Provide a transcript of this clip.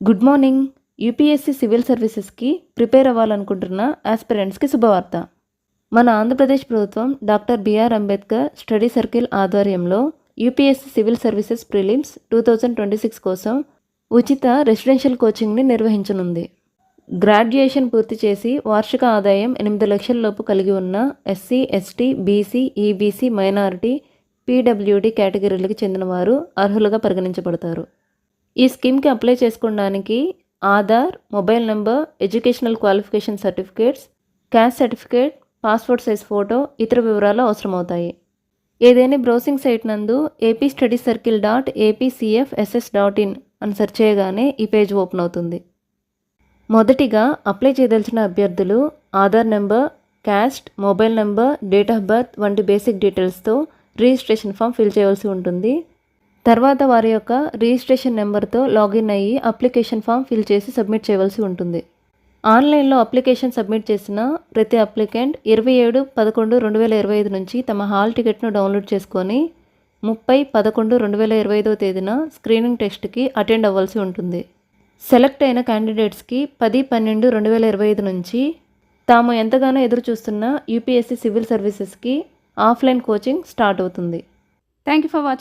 Good morning. UPSC civil సర్వీసెస్కి prepare అవ్వాలనుకుంటున్న ఆస్పిరెంట్స్కి శుభవార్త. మన ఆంధ్రప్రదేశ్ ప్రభుత్వం doctor B R Ambedkar study circle ఆధ్వర్యంలో UPSC civil services prelims two thousand twenty six కోసం ఉచిత రెసిడెన్షియల్ కోచింగ్ని నిర్వహించనుంది. గ్రాడ్యుయేషన్ పూర్తి చేసి వార్షిక ఆదాయం ఎనిమిది లక్షల లోపు కలిగి ఉన్న SC ST BC EBC minority PWD కేటగిరీలకు చెందిన వారు అర్హులుగా పరిగణించబడతారు. ఈ స్కీమ్కి అప్లై చేసుకోవడానికి Aadhaar mobile number educational qualification certificates caste certificate passport size photo ఇతర వివరాలు అవసరమవుతాయి. ఏదైనా బ్రౌసింగ్ సైట్ నందు AP study circle dot APCFSS dot in అని సెర్చ్ చేయగానే ఈ పేజ్ ఓపెన్ అవుతుంది. మొదటిగా అప్లై చేయదలిచిన అభ్యర్థులు Aadhaar number caste mobile number date of birth వంటి బేసిక్ డీటెయిల్స్తో రిజిస్ట్రేషన్ ఫామ్ ఫిల్ చేయవలసి ఉంటుంది. తర్వాత వారి యొక్క రిజిస్ట్రేషన్ నెంబర్తో లాగిన్ అయ్యి అప్లికేషన్ ఫామ్ ఫిల్ చేసి సబ్మిట్ చేయవలసి ఉంటుంది. ఆన్లైన్లో అప్లికేషన్ సబ్మిట్ చేసిన ప్రతి అప్లికెంట్ ఇరవై ఏడు పదకొండు రెండు వేల ఇరవై ఐదు నుంచి తమ హాల్ టికెట్ను డౌన్లోడ్ చేసుకొని ముప్పై పదకొండు రెండు వేల ఇరవై ఐదవ తేదీన స్క్రీనింగ్ టెస్ట్కి అటెండ్ అవ్వాల్సి ఉంటుంది. సెలెక్ట్ అయిన క్యాండిడేట్స్కి పది పన్నెండు రెండు వేల ఇరవై ఐదు నుంచి తాము ఎంతగానో ఎదురు చూస్తున్న యూపీఎస్సీ సివిల్ సర్వీసెస్కి ఆఫ్లైన్ కోచింగ్ స్టార్ట్ అవుతుంది. Thank you for watching